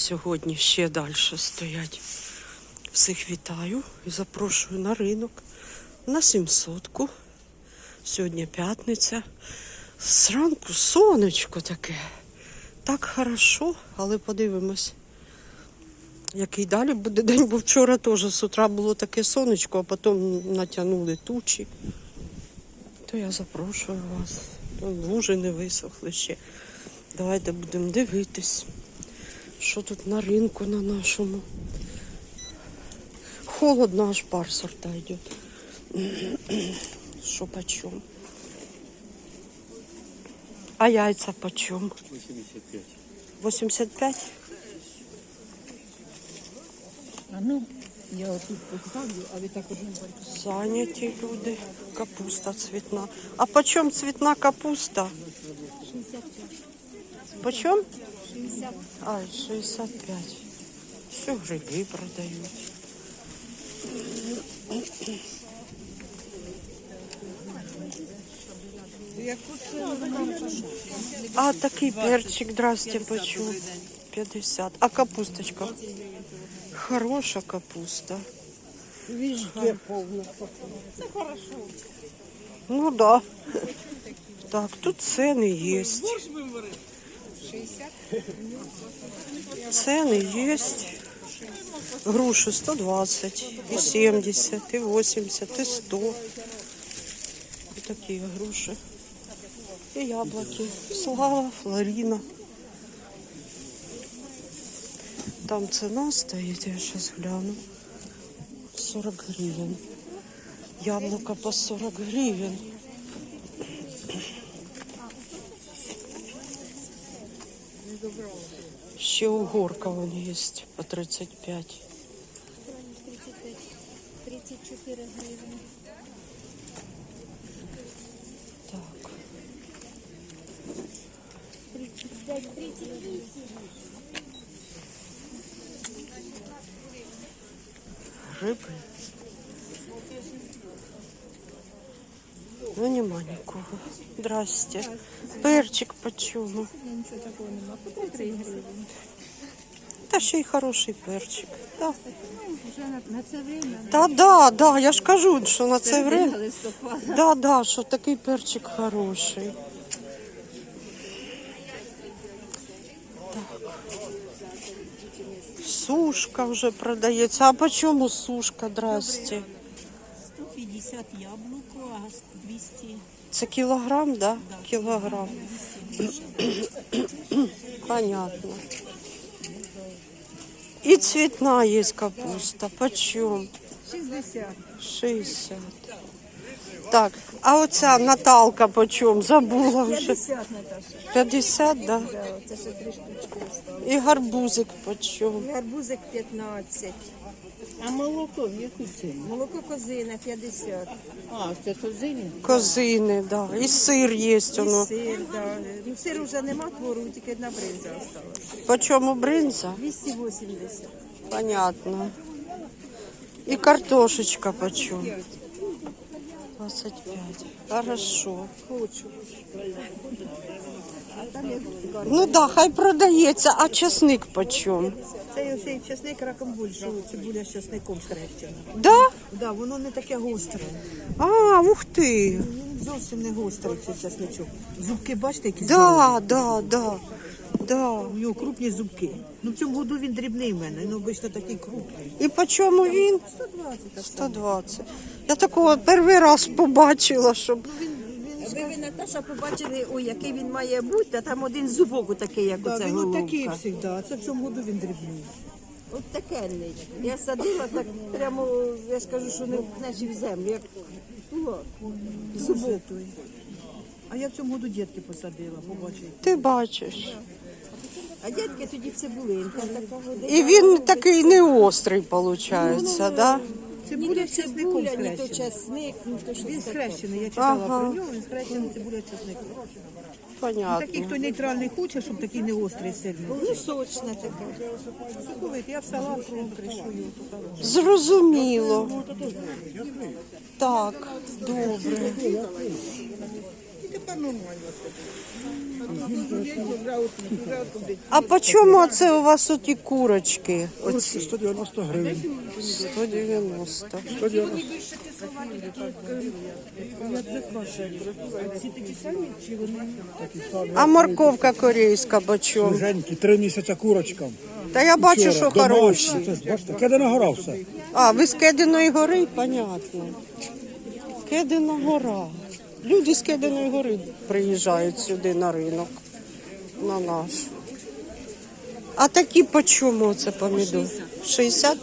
сьогодні ще далі стоять. Всіх вітаю і запрошую на ринок на 700-ку. Сьогодні п'ятниця. Зранку сонечко таке. Так хорошо, але подивимось, який далі буде день, бо вчора теж з утра було таке сонечко, а потім натягнули тучі. То я запрошую вас. Лужи не висохли ще. Давайте будемо дивитись, що тут на ринку на нашому. Холодно, аж пар сорта йде. Що почем? А яйця почем? 85. 85? А ну, я отут поставлю, а ви так одним пальцем. Зайняті люди. Капуста цвітна. А почем цвітна капуста? 65. Почем? 60. А, 65. Все гриби продають. А такий перчик, здрасте, почем? 50. А капусточка? Хороша капуста. Везде повно. Ну да. Так, тут цены есть. Цены есть. Груши 120, и 70, и 80, и 100. Вот такие груши. И яблоки. Слава, Флорина. Там цена стоит, я сейчас гляну. 40 гривен. Яблоко по 40 гривен. Ще угорка вон есть по 35. 34 гривні. Так. 35, 38. Рыбы. Ну нема нікого. Здрасте. Перчик почему? Нічого такого нема. По 3 гривні. Ще й хороший перчик. Да. Вже на, на це время. Та да, да, я ж кажу, що на це время. Да, да, що такий перчик хороший. Так. Сушка вже продається. А по чому сушка, здрасте? 150 яблуко, а 200 Це кілограм, да? Кілограм. Понятно. І цвітна є капуста. Почем? 60. 60. Так, а оця Наталка почем? Забула вже. 50, Наташа. 50, да? Да, це ще три штучки осталось. І гарбузик почем? Гарбузик 15. А молоко в яку ціну? Молоко козина 50. А, це козині? Козини, да. І сир є І воно. сир, да. Ну, сиру вже нема твору, тільки одна бринза осталась. По чому бринза? 280. Понятно. И картошечка почем? 25. Хорошо. Хочу. Ну да, хай продається, а часник почем? Це цей чесник раком більше, цибуля з чесником схрещена. Да? Да, воно не таке гостре. А, ух ти. Він зовсім не гострий цей чесничок. Зубки бачите, які Да, да, да. Да. У нього крупні зубки. Ну в цьому году він дрібний в мене, він обично такий крупний. І по чому він? 120 так. 120. Я такого перший раз побачила, щоб. Ви, ви Наташа побачили, ой, який він має бути, а там один зубок такий, як Так, оце він головка. отакий завжди, це в цьому году він дрібний. От такенний. Я садила так прямо, я скажу, що не вкнеш в землю, як. Зубок. А я в цьому году дітки посадила, побачите. Ти бачиш. А дядьки тоді цибулинка така води. І він такий не острий, виходить, да? Цибуля з чесником Цибуля, ні то схрещена. чесник, ні то щось Він таке. схрещений, я читала Ага. про нього, він схрещений цибуля з чесником. Такий, Понятно. хто нейтральний хоче, щоб такий не острий сильний. Ну, сочна така. Соковитий, я в салат кришую. Зрозуміло. Так, добре. А по чому це у вас оті курочки? Оці 190 гривень. 190. А морковка корейська бочом. Женьки, три місяці курочкам. Та я бачу, Вчора що домашні. хороші. Це ж, бачите, Кедина гора все. А, ви з Кединої гори? Понятно. Кедина гора. Люди з Кединої гори приїжджають сюди на ринок. На наш. А такі по чому це помідор? 60?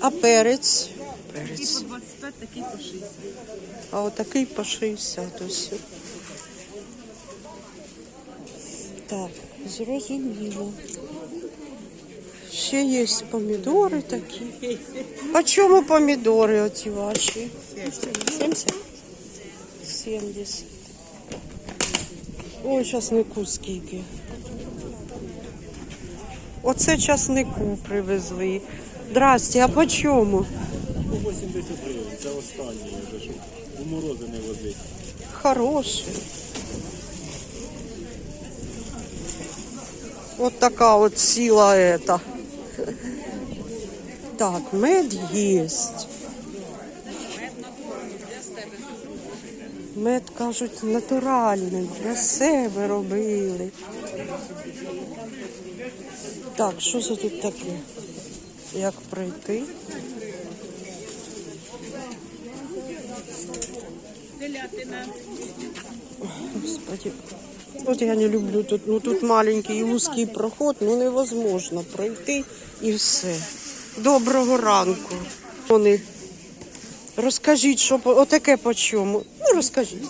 А перець? Перець. По 25, такий по 60. А отакий по 60 ось. Так, зрозуміло. Ще є помідори такі. По чому помідори оці ваші? 70? 70. Ой, часнику скільки. Оце часнику привезли. Здрасте, а по чому? 80 гривень, це останнє вже, щоб у морози не возити. Хороший. Вот така от сила эта. Так, мед есть. Мед, кажуть, натуральний, для себе робили. Так, що це тут таке? Як пройти? Господи. Вот я не люблю тут. Ну тут маленький узкий проход, ну невозможно пройти і все. Доброго ранку. Вони. Розкажіть, що по отаке по чому? Розкажіть.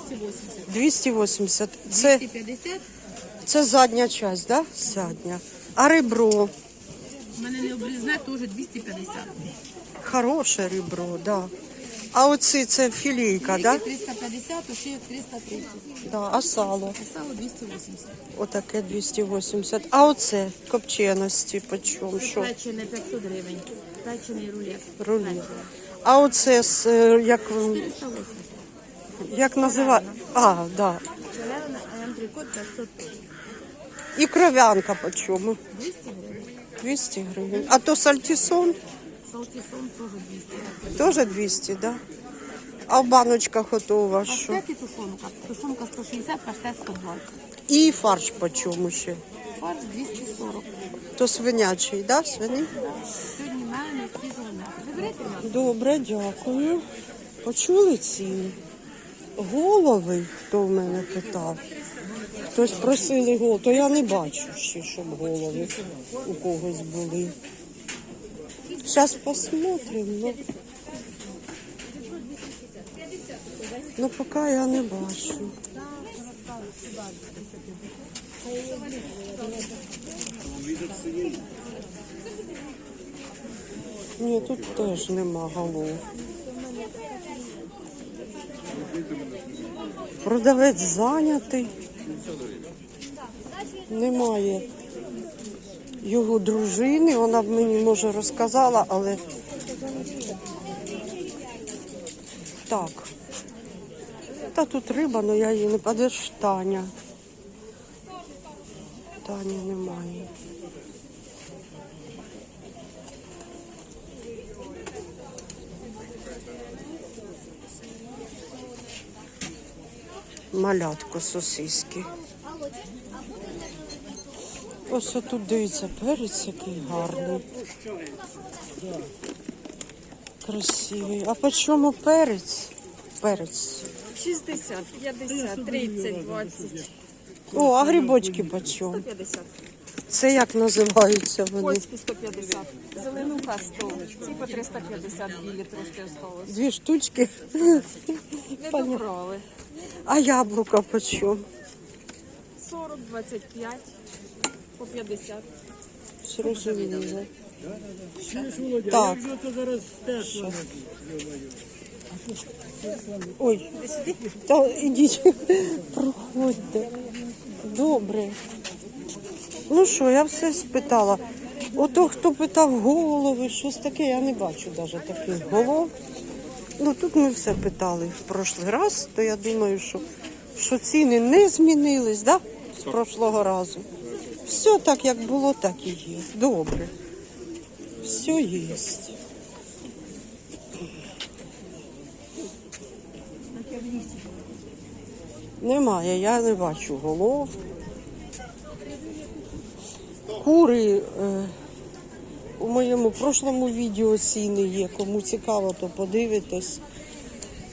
280. Це, 250. це задня часть, да? Задня. А ребро. У мене не обрізне, теж 250. Хороше ребро, да. А оці це філійка, да? 350, а ще 330. да? А сало? А Сало 280. Отаке 280. А оце копченості по чому? Що? Печене 500 гривень. Печений рулет. Рулет. А оце з, е, як, м, 480. Як називає? А, да. Челевина, а антрикот 500 І кров'янка по чому? 200 гривень. 200 гривень. А то сальтісон Салтисон теж 200 теж 200, да? А в баночках ото у вас що? Паштет і тушонка. Тушонка 160, паштет 120. І фарш по чому ще? Фарш 240. То свинячий, да? Свиний? Сьогодні м'яса. Виберете м'ясо? Добре, дякую. Почули ціни? Голови, хто в мене питав. Хтось просили голови, то я не бачу ще, щоб голови у когось були. Зараз посмотрим, ну. Ну, поки я не бачу. Ні, тут теж нема голов. Продавець зайнятий. Немає його дружини, вона б мені може розказала, але так. Та тут риба, але я її не падеш Таня. Тані немає. Малятко сосиски. Ось тут дивіться, перець який гарний. Красивий. А по чому перець? Перець. 60, 50, 30, 20, О, а грибочки по чому? 50. Це як називаються вони? Польські 150. Зеленуха 100. Ці по 350 білі трошки осталось. Дві штучки. Не добрали. А яблука по чому? 40, 25, по 50. Зрозуміло. Так. Ой, та ідіть, проходьте. Добре. Ну що, я все спитала. Ото хто питав голови, щось таке, я не бачу навіть таких голов. Ну тут ми все питали в прошлий раз, то я думаю, що, що ціни не змінились, да? з прошлого разу. Все так, як було, так і є. Добре. Все є. Немає, я не бачу голов. Кури е, у моєму прошлому відео ціни є. Кому цікаво, то подивитесь.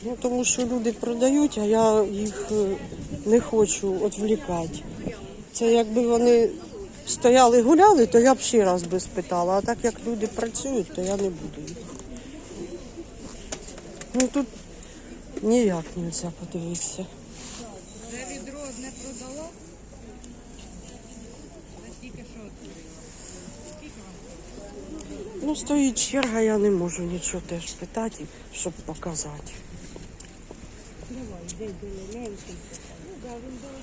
Ну, тому що люди продають, а я їх е, не хочу відвлікати. Це якби вони стояли гуляли, то я б ще раз би спитала. А так як люди працюють, то я не буду їх. Ну тут ніяк не можна подивитися. Ну, стоїть черга, я не можу нічого теж питати, щоб показати.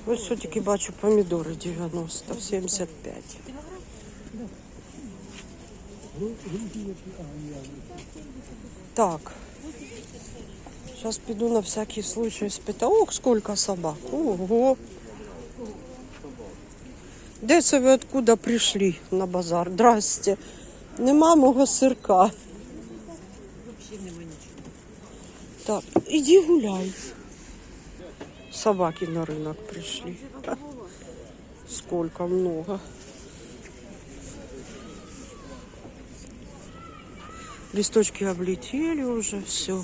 Ось що тільки бачу помідори 90, 75. Так. Зараз піду на всякий случай спитаю. Ох, сколько собак. Ого. Де це ви откуда прийшли на базар? Здрасте. Нема мого сирка. Взагалі нема нічого. Так, іди гуляй. Собаки на рынок пришли. Ха, Сколько много. Листочки облетели уже, все.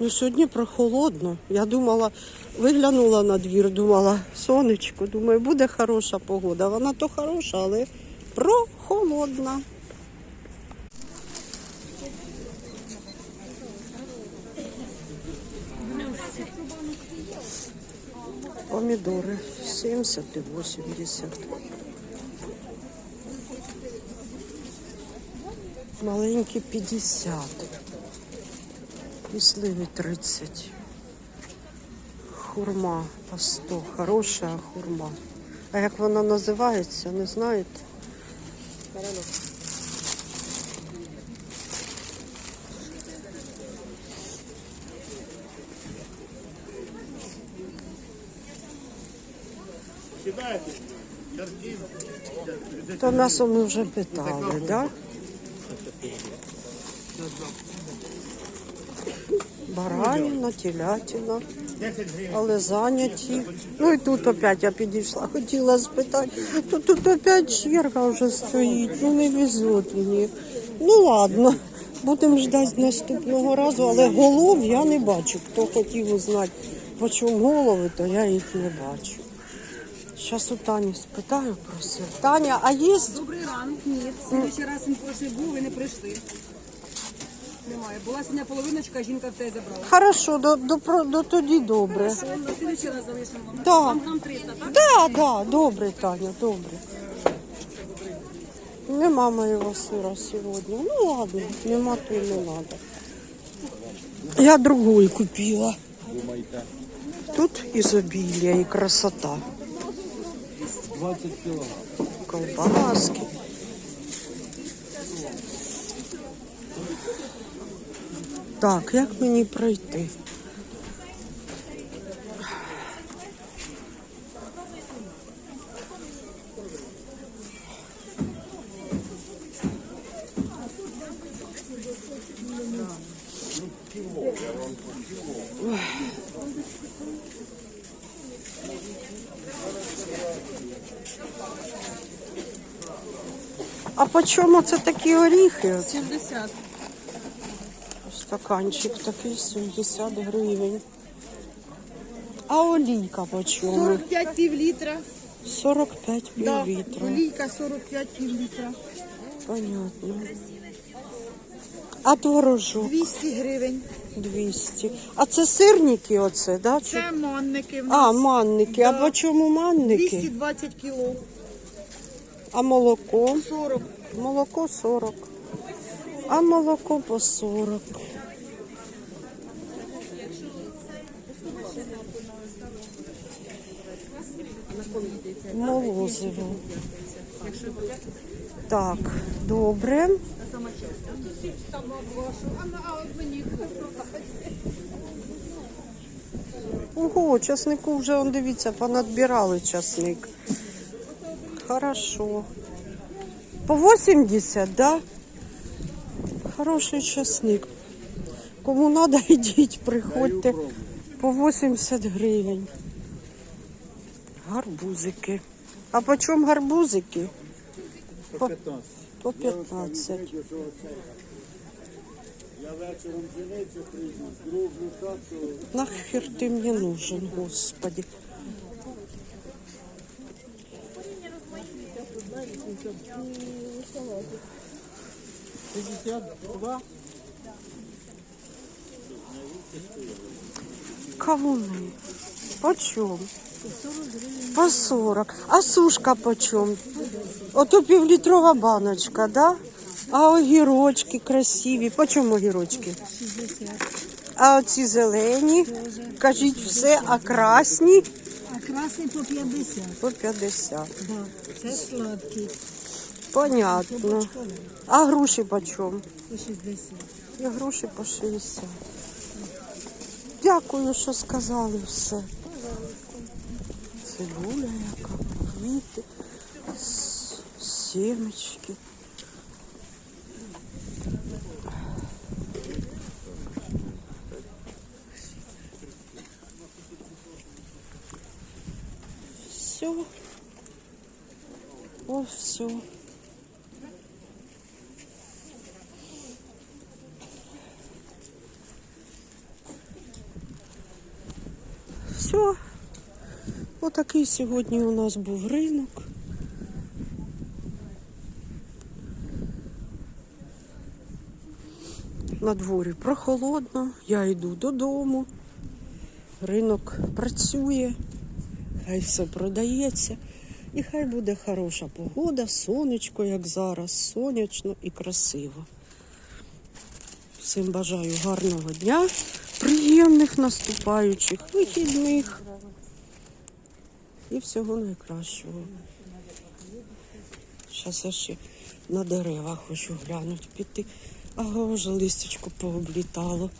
Ну, сьогодні прохолодно. Я думала, виглянула на двір, думала, сонечко, думаю, буде хороша погода. Вона то хороша, але прохолодна. Помидоры 70 и 80. Маленькі 50. І сливи 30. Хурма по 100. Хороша хурма. А як вона називається, не знаєте? То м'ясо ми вже питали, так? Да? Баранина, телятина, але зайняті. Ну і тут опять я підійшла, хотіла спитати. То тут опять черга вже стоїть, ну не везуть мені. Ну ладно, будемо ждати наступного разу, але голов я не бачу. Хто хотів узнати, по чому голови, то я їх не бачу. Зараз у Тані спитаю про це. Таня, а є Добрий ранок. Ні, слідчий раз він прошлий був, ви не прийшли. Немає. Була сьогодні половиночка, жінка в те забрала. Хорошо, до, до, про- до тоді добре. Що, на слідчий раз залишимо вам? Да. Вам нам 300, так? Да, да, добре, Таня, добре. Нема моего сыра сегодня. Ну ладно, нема то и не надо. Я другой купила. Тут изобилие и красота. 20 кіло. Колбаски. Так, як мені пройти? А по чому це такі оріхи? 70. Стаканчик такий 70 гривень. А олійка по чому? 45 пів літра. 45 Да. півлітра. Олійка 45 пів літра. Понятно. А творожок 200 гривень. 200. А це сирники оце, да? Це манники в А, нас. манники. А по чому манники? 220 кіло. А молоко? 40. Молоко 40. А молоко по 40. Молозиво. Так, добре. Ого, часнику вже, он, дивіться, понадбирали часник. Хорошо. По 80, да? Хороший часник. Кому надо, йдіть, приходьте. По 80 гривень. Гарбузики. А по чому гарбузики? По 15. По 15. Нахер ты мне нужен, господи. Кавуны. Почем? По 40. А сушка почем? Ото півлітрова баночка, да? А огірочки красиві. Почем огірочки? 60. А оці зелені? Кажіть все, а красні? Красний по 50. По 50. Да. Це сладкий. Понятно. А груші почем? По 60. І груші по 60. Дякую, що сказали все. Цибуля яка, квіти, с- сімечки. Все. Все. Все. Отакий сьогодні у нас був ринок. На дворі прохолодно, я йду додому. Ринок працює, хай все продається. І хай буде хороша погода, сонечко, як зараз, сонячно і красиво. Всім бажаю гарного дня, приємних наступаючих вихідних і всього найкращого. Зараз я ще на дерева хочу глянути піти. Ага, вже листячко пооблітало.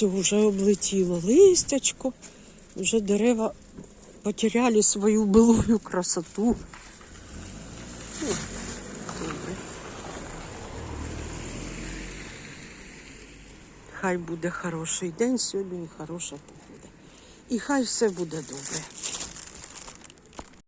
Все, вже облетіло листячко, вже дерева потеряли свою былую красоту. Добре. Хай буде хороший день сьогодні і хороша погода. І хай все буде добре.